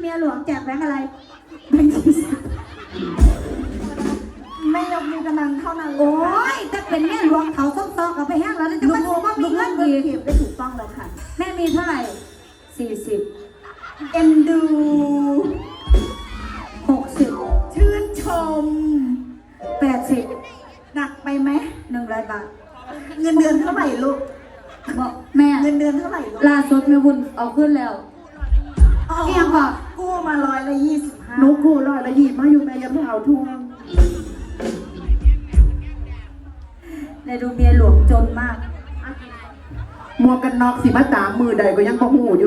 เมียหลวงแจกแบงค์อะไรแบงค์ยี่สไม่ยกมีกำลังเท่านั้นโอ้ยยถ้าเป็นเมียหลวงเขาต้องตอกเอาไปแห้งแล้วแล้วจะมาโง่ว่ามีเงินอีได้ถูกต้องแล้วค่ะ แม่มีเท่าไหร่สี่สิบเอ็นดูหกสิบชื่นชม แปดสิบหนักไปไหม หนึ่งร้อยบาทเงินเดือนเท่าไหร่ลูก บอกแม่ เงินเดือนเท่าไหร่ลูกลาสดแม่บุญเอาขึ้นแล้ว เอียงก่อนกู้มาร้อยละยี่สิบห้าหนูกูร้อยละยี่มาอยู่แม่ยังไม่เอาทวงในดูเมียหลวงจนมากหมวกกันน็อกสิมาตามมือใดก็ยังบ่หูอยู่